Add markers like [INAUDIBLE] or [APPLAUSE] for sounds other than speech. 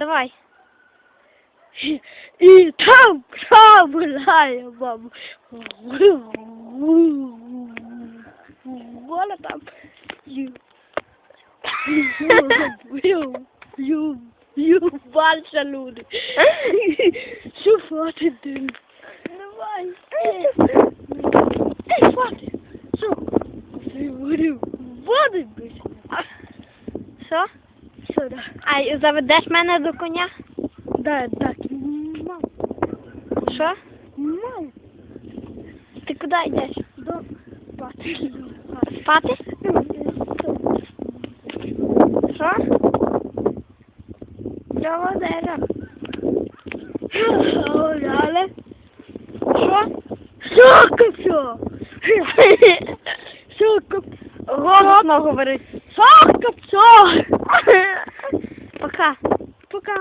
Давай. І там там гуляє мама. Вона там. Ю. Ю. Ю. Ю. Бальше люди. Що хватить ти? Давай. Ей, хватить. Що? Ти говорив. Води бить. Що? Да? А заведеш мене до коня? Да, так. Мам. Що? Мам. Ти куди йдеш? До спати. Спати? Що? До озера. Але Що? Сока все. Сока. [LAUGHS] Голосно говорить. Сока все. [LAUGHS] Пока. Пока.